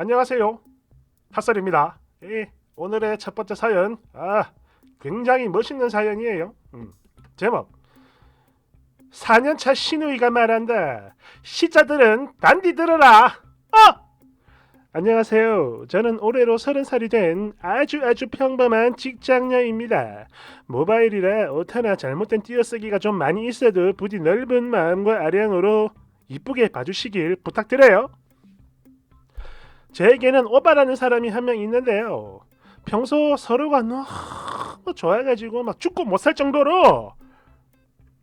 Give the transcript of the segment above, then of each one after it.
안녕하세요. 핫설입니다. 예, 오늘의 첫 번째 사연, 아, 굉장히 멋있는 사연이에요. 음, 제목. 4년차 신우이가 말한다. 시자들은 단디 들어라. 어! 안녕하세요. 저는 올해로 30살이 된 아주 아주 평범한 직장녀입니다. 모바일이라 옷 하나 잘못된 띄어쓰기가 좀 많이 있어도 부디 넓은 마음과 아량으로 이쁘게 봐주시길 부탁드려요. 제에게는 오빠라는 사람이 한 명 있는데요. 평소 서로가 너무 좋아가지고 막 죽고 못 살 정도로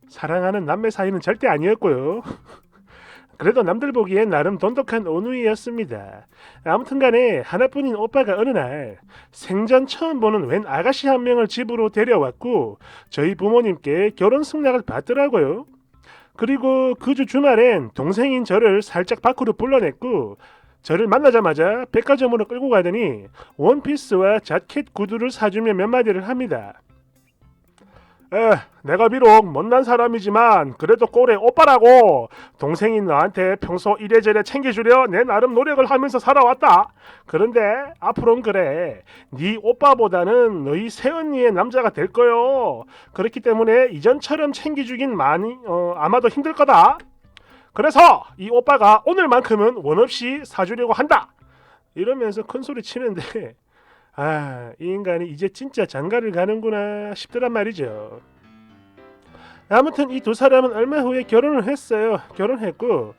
사랑하는 남매 사이는 절대 아니었고요. 그래도 남들 보기엔 나름 돈독한 온누이였습니다. 아무튼간에 하나뿐인 오빠가 어느 날 생전 처음 보는 웬 아가씨 한 명을 집으로 데려왔고 저희 부모님께 결혼 승낙을 받더라고요. 그리고 그 주 주말엔 동생인 저를 살짝 밖으로 불러냈고 저를 만나자마자 백화점으로 끌고 가더니 원피스와 자켓 구두를 사주며 몇 마디를 합니다. 에, 내가 비록 못난 사람이지만 그래도 꼴에 오빠라고 동생인 너한테 평소 이래저래 챙겨주려 내 나름 노력을 하면서 살아왔다. 그런데 앞으로는 그래. 네 오빠보다는 너희 새언니의 남자가 될 거요. 그렇기 때문에 이전처럼 챙겨주긴 많이 어, 아마도 힘들 거다. 그래서 이 오빠가 오늘만큼은 원 없이 사주려고 한다. 이러면서 큰 소리 치는데 아, 이 인간이 이제 진짜 장가를 가는구나 싶더란 말이죠. 아무튼 이 두 사람은 얼마 후에 결혼을 했어요. 결혼했고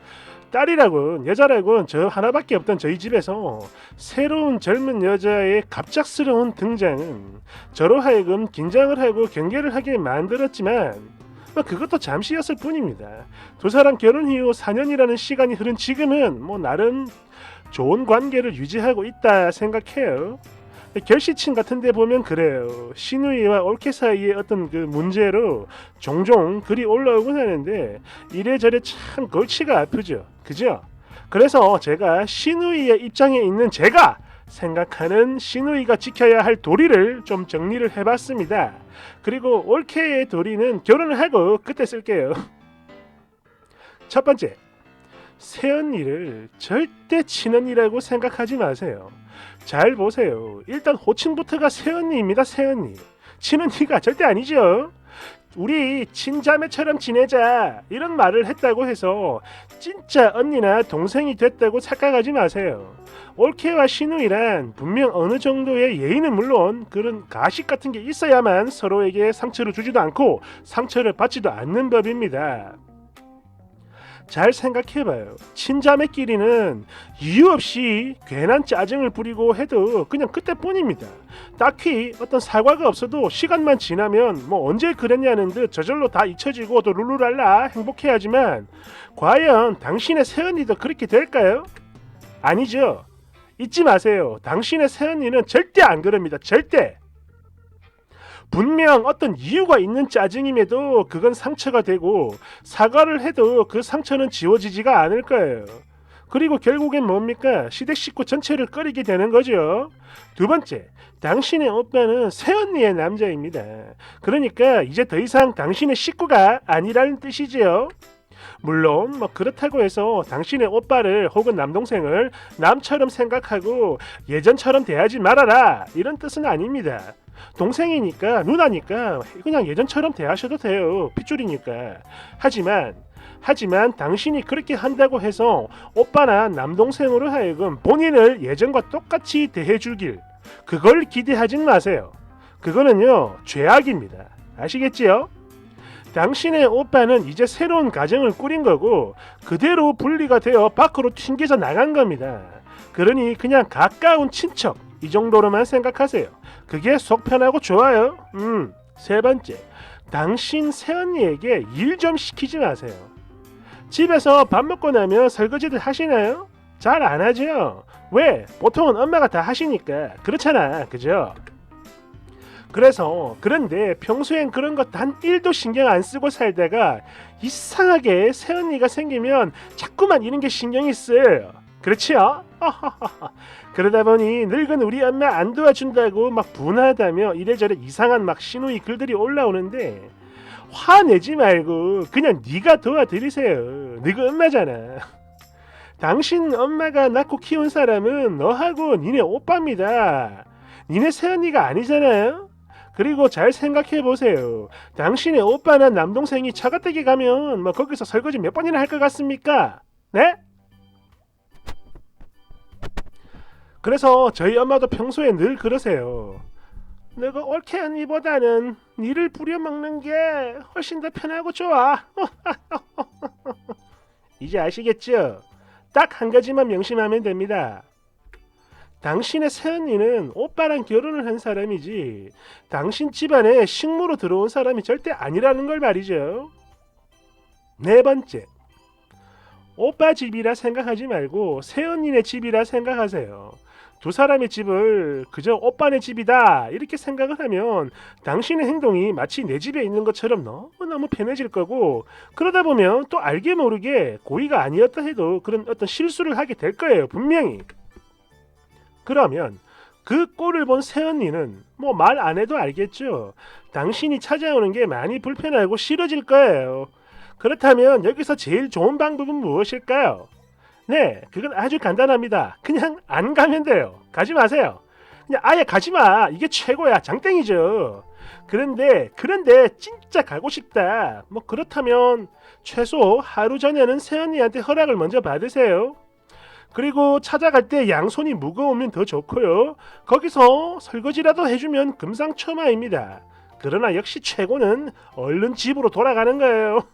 딸이라곤 여자라곤 저 하나밖에 없던 저희 집에서 새로운 젊은 여자의 갑작스러운 등장은 저로 하여금 긴장을 하고 경계를 하게 만들었지만 뭐 그것도 잠시였을 뿐입니다. 두 사람 결혼 이후 4년이라는 시간이 흐른 지금은 뭐 나름 좋은 관계를 유지하고 있다 생각해요. 결시층 같은 데 보면 그래요. 신우이와 올케 사이의 어떤 그 문제로 종종 글이 올라오곤 하는데 이래저래 참 골치가 아프죠. 그죠? 그래서 제가 신우이의 입장에 있는 제가 생각하는 신우이가 지켜야 할 도리를 좀 정리를 해봤습니다. 그리고 올케의 도리는 결혼을 하고 그때 쓸게요. 첫 번째, 새언니를 절대 친언니라고 생각하지 마세요. 잘 보세요. 일단 호칭부터가 새언니입니다. 새언니. 친언니가 절대 아니죠. 우리 친자매처럼 지내자 이런 말을 했다고 해서 진짜 언니나 동생이 됐다고 착각하지 마세요. 올케와 신우이란 분명 어느 정도의 예의는 물론 그런 가식 같은 게 있어야만 서로에게 상처를 주지도 않고 상처를 받지도 않는 법입니다. 잘 생각해봐요. 친자매끼리는 이유 없이 괜한 짜증을 부리고 해도 그냥 그때뿐입니다. 딱히 어떤 사과가 없어도 시간만 지나면 뭐 언제 그랬냐는 듯 저절로 다 잊혀지고 또 룰루랄라 행복해하지만 과연 당신의 새언니도 그렇게 될까요? 아니죠. 잊지 마세요. 당신의 새언니는 절대 안 그럽니다. 절대. 분명 어떤 이유가 있는 짜증임에도 그건 상처가 되고 사과를 해도 그 상처는 지워지지가 않을 거예요. 그리고 결국엔 뭡니까? 시댁 식구 전체를 꺼리게 되는 거죠. 두 번째, 당신의 오빠는 새언니의 남자입니다. 그러니까 이제 더 이상 당신의 식구가 아니라는 뜻이지요. 물론 뭐 그렇다고 해서 당신의 오빠를 혹은 남동생을 남처럼 생각하고 예전처럼 대하지 말아라 이런 뜻은 아닙니다. 동생이니까 누나니까 그냥 예전처럼 대하셔도 돼요. 핏줄이니까. 하지만 하지만 당신이 그렇게 한다고 해서 오빠나 남동생으로 하여금 본인을 예전과 똑같이 대해주길 그걸 기대하진 마세요. 그거는요 죄악입니다. 아시겠지요? 당신의 오빠는 이제 새로운 가정을 꾸린 거고 그대로 분리가 되어 밖으로 튕겨져 나간 겁니다. 그러니 그냥 가까운 친척 이 정도로만 생각하세요. 그게 속 편하고 좋아요. 음, 세 번째. 당신 새언니에게 일 좀 시키지 마세요. 집에서 밥 먹고 나면 설거지들 하시나요? 잘 안 하죠? 왜? 보통은 엄마가 다 하시니까. 그렇잖아. 그죠? 그래서 그런데 평소엔 그런 거단 1도 신경 안 쓰고 살다가 이상하게 새언니가 생기면 자꾸만 이런 게 신경이 쓰여요. 그렇지요? 그러다 보니 늙은 우리 엄마 안 도와준다고 막 분하다며 이래저래 이상한 막 신우이 글들이 올라오는데 화내지 말고 그냥 네가 도와드리세요. 네가 엄마잖아. 당신 엄마가 낳고 키운 사람은 너하고 니네 오빠입니다. 니네 새언니가 아니잖아요. 그리고 잘 생각해 보세요. 당신의 오빠나 남동생이 처가댁에 가면 뭐 거기서 설거지 몇 번이나 할 것 같습니까? 네? 그래서 저희 엄마도 평소에 늘 그러세요. 내가 옳게 언니보다는 니를 부려먹는 게 훨씬 더 편하고 좋아. 이제 아시겠죠? 딱 한 가지만 명심하면 됩니다. 당신의 새언니는 오빠랑 결혼을 한 사람이지 당신 집안에 식모로 들어온 사람이 절대 아니라는 걸 말이죠. 네 번째. 오빠 집이라 생각하지 말고 새언니네 집이라 생각하세요. 두 사람의 집을 그저 오빠네 집이다 이렇게 생각을 하면 당신의 행동이 마치 내 집에 있는 것처럼 너무너무 편해질 거고 그러다 보면 또 알게 모르게 고의가 아니었다 해도 그런 어떤 실수를 하게 될 거예요 분명히 그러면 그 꼴을 본 새언니는 뭐 말 안 해도 알겠죠 당신이 찾아오는 게 많이 불편하고 싫어질 거예요 그렇다면 여기서 제일 좋은 방법은 무엇일까요? 네, 그건 아주 간단합니다. 그냥 안 가면 돼요. 가지 마세요. 그냥 아예 가지 마. 이게 최고야. 장땡이죠. 그런데 그런데 진짜 가고 싶다. 뭐 그렇다면 최소 하루 전에는 세연이한테 허락을 먼저 받으세요. 그리고 찾아갈 때 양손이 무거우면 더 좋고요. 거기서 설거지라도 해주면 금상첨화입니다. 그러나 역시 최고는 얼른 집으로 돌아가는 거예요.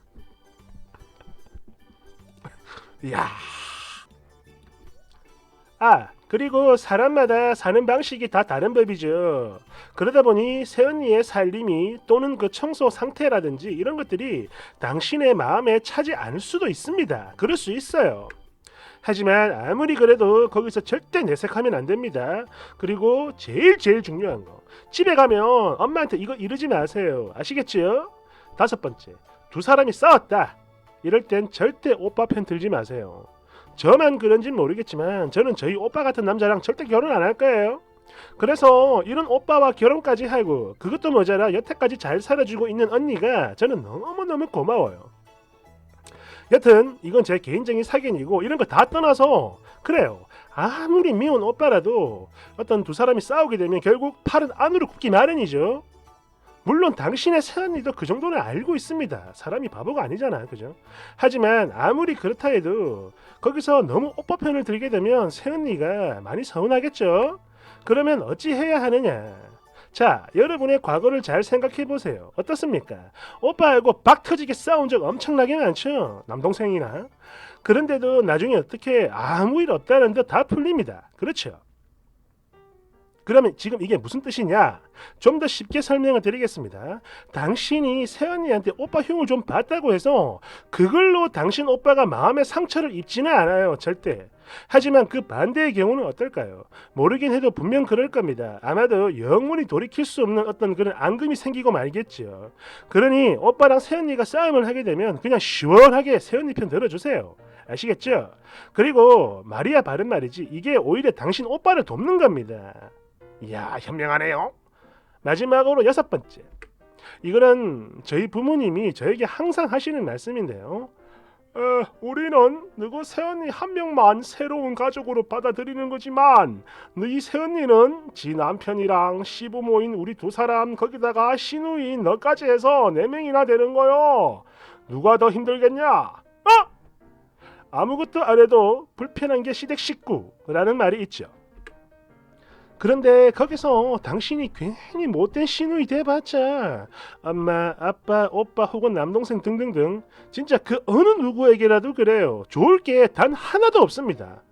이야. 아, 그리고 사람마다 사는 방식이 다 다른 법이죠. 그러다 보니 새언니의 살림이 또는 그 청소 상태라든지 이런 것들이 당신의 마음에 차지 않을 수도 있습니다. 그럴 수 있어요. 하지만 아무리 그래도 거기서 절대 내색하면 안 됩니다. 그리고 제일 제일 중요한 거. 집에 가면 엄마한테 이거 이러지 마세요. 아시겠지요? 다섯 번째. 두 사람이 싸웠다. 이럴 땐 절대 오빠 편 들지 마세요. 저만 그런진 모르겠지만 저는 저희 오빠 같은 남자랑 절대 결혼 안 할 거예요. 그래서 이런 오빠와 결혼까지 하고 그것도 모자라 여태까지 잘 살아주고 있는 언니가 저는 너무너무 고마워요. 여튼 이건 제 개인적인 사견이고 이런 거 다 떠나서 그래요. 아무리 미운 오빠라도 어떤 두 사람이 싸우게 되면 결국 팔은 안으로 굽기 마련이죠. 물론 당신의 새언니도 그 정도는 알고 있습니다. 사람이 바보가 아니잖아, 그죠? 하지만 아무리 그렇다 해도 거기서 너무 오빠 편을 들게 되면 새언니가 많이 서운하겠죠? 그러면 어찌 해야 하느냐? 자, 여러분의 과거를 잘 생각해 보세요. 어떻습니까? 오빠하고 박 터지게 싸운 적 엄청나게 많죠? 남동생이나. 그런데도 나중에 어떻게 아무 일 없다는 듯 다 풀립니다. 그렇죠? 그러면 지금 이게 무슨 뜻이냐? 좀 더 쉽게 설명을 드리겠습니다. 당신이 새언니한테 오빠 흉을 좀 봤다고 해서 그걸로 당신 오빠가 마음의 상처를 입지는 않아요. 절대. 하지만 그 반대의 경우는 어떨까요? 모르긴 해도 분명 그럴 겁니다. 아마도 영원히 돌이킬 수 없는 어떤 그런 앙금이 생기고 말겠죠. 그러니 오빠랑 새언니가 싸움을 하게 되면 그냥 시원하게 새언니 편 들어주세요. 아시겠죠? 그리고 마리아 바른 말이지 이게 오히려 당신 오빠를 돕는 겁니다. 이야 현명하네요. 마지막으로 여섯 번째. 이거는 저희 부모님이 저에게 항상 하시는 말씀인데요. 어, 우리는 누구 새언니 한 명만 새로운 가족으로 받아들이는 거지만 너희 새언니는 지 남편이랑 시부모인 우리 두 사람 거기다가 시누인 너까지 해서 네 명이나 되는 거요. 누가 더 힘들겠냐? 어? 아무것도 안 해도 불편한 게 시댁 식구라는 말이 있죠. 그런데 거기서 당신이 괜히 못된 시누이 돼봤자 엄마, 아빠, 오빠 혹은 남동생 등등등 진짜 그 어느 누구에게라도 그래요. 좋을 게 단 하나도 없습니다.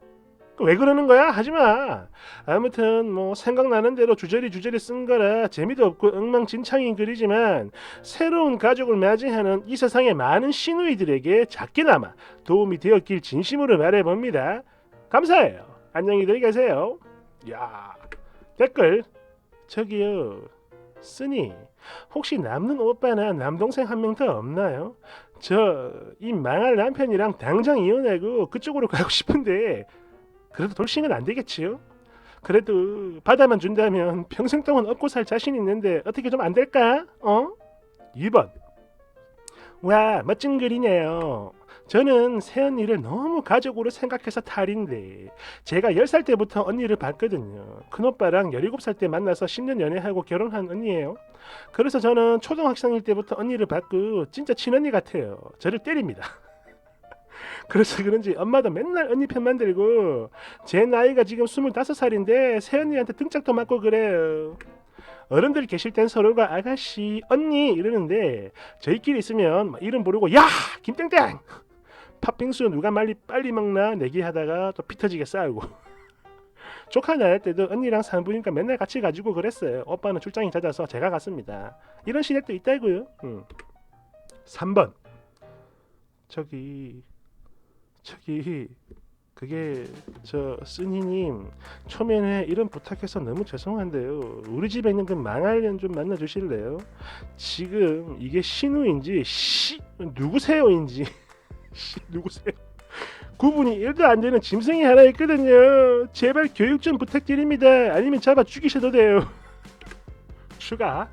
왜 그러는 거야? 하지마. 아무튼 뭐 생각나는 대로 주저리 주저리 쓴 거라 재미도 없고 엉망진창인 글이지만 새로운 가족을 맞이하는 이 세상의 많은 시누이들에게 작게나마 도움이 되었길 진심으로 말해봅니다. 감사해요. 안녕히들 계세요. 야 댓글 저기요 쓰니 혹시 남는 오빠나 남동생 한 명 더 없나요? 저 이 망할 남편이랑 당장 이혼하고 그쪽으로 가고 싶은데 그래도 돌싱은 안 되겠지요? 그래도 받아만 준다면 평생 동안 업고 살 자신 있는데 어떻게 좀 안 될까? 어? 2번 와 멋진 글이네요. 저는 새언니를 너무 가족으로 생각해서 탈인데 제가 10살 때부터 언니를 봤거든요. 큰오빠랑 17살 때 만나서 10년 연애하고 결혼한 언니예요. 그래서 저는 초등학생일 때부터 언니를 봤고 진짜 친언니 같아요. 저를 때립니다. 그래서 그런지 엄마도 맨날 언니 편만 들고 제 나이가 지금 25살인데 새언니한테 등짝도 맞고 그래요. 어른들 계실 땐 서로가 아가씨, 언니 이러는데 저희끼리 있으면 막 이름 부르고 야 김땡땡 팥빙수 누가 빨리 빨리 먹나 내기하다가 또 피터지게 싸우고 조카 나을 때도 언니랑 산부인과 맨날 같이 가지고 그랬어요. 오빠는 출장이 잦아서 제가 갔습니다. 이런 시댁도 있다고요. 음. 3번 저기 저기 그게 저 쓰니님 초면에 이런 부탁해서 너무 죄송한데요. 우리 집에 있는 그 망할년 좀 만나 주실래요? 지금 이게 신우인지 시 누구세요인지 씨 누구세요? 구분이 1도 안 되는 짐승이 하나 있거든요. 제발 교육 좀 부탁드립니다. 아니면 잡아 죽이셔도 돼요. 추가.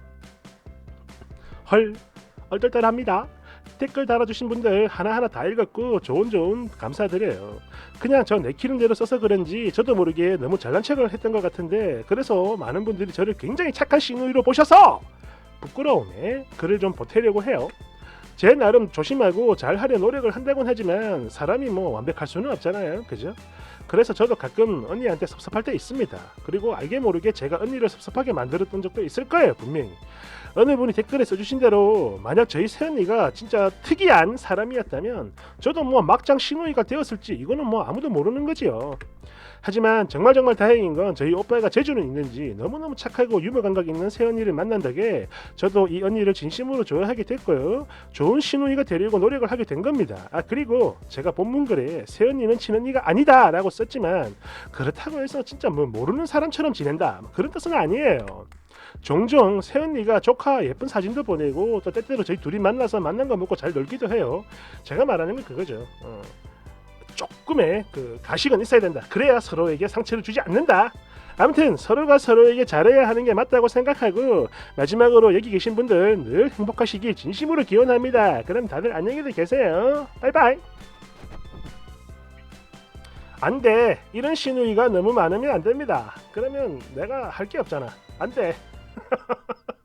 헐 얼떨떨합니다. 댓글 달아주신 분들 하나하나 다 읽었고 좋은 좋은 감사드려요. 그냥 저 내키는 대로 써서 그런지 저도 모르게 너무 잘난 척을 했던 것 같은데 그래서 많은 분들이 저를 굉장히 착한 신우이로 보셔서 부끄러움에 글을 좀 보태려고 해요. 제 나름 조심하고 잘 하려 노력을 한다곤 하지만 사람이 뭐 완벽할 수는 없잖아요. 그죠? 그래서 저도 가끔 언니한테 섭섭할 때 있습니다. 그리고 알게 모르게 제가 언니를 섭섭하게 만들었던 적도 있을 거예요. 분명히. 어느 분이 댓글에 써주신 대로 만약 저희 새언니가 진짜 특이한 사람이었다면 저도 뭐 막장 신우이가 되었을지 이거는 뭐 아무도 모르는 거지요. 하지만 정말 정말 다행인 건 저희 오빠가 재주는 있는지 너무너무 착하고 유머 감각 있는 새 언니를 만난 덕에 저도 이 언니를 진심으로 좋아하게 됐고요. 좋은 신우이가 되려고 노력을 하게 된 겁니다. 아 그리고 제가 본문글에 새 언니는 친언니가 아니다 라고 썼지만 그렇다고 해서 진짜 뭐 모르는 사람처럼 지낸다 뭐 그런 뜻은 아니에요. 종종 새언니가 조카 예쁜 사진도 보내고 또 때때로 저희 둘이 만나서 만난 거 먹고 잘 놀기도 해요. 제가 말하는 건 그거죠. 어. 조금의 그 가식은 있어야 된다. 그래야 서로에게 상처를 주지 않는다. 아무튼 서로가 서로에게 잘해야 하는 게 맞다고 생각하고 마지막으로 여기 계신 분들 늘 행복하시길 진심으로 기원합니다. 그럼 다들 안녕히들 계세요. 바이바이. 안 돼. 이런 신우이가 너무 많으면 안 됩니다. 그러면 내가 할 게 없잖아. 안 돼.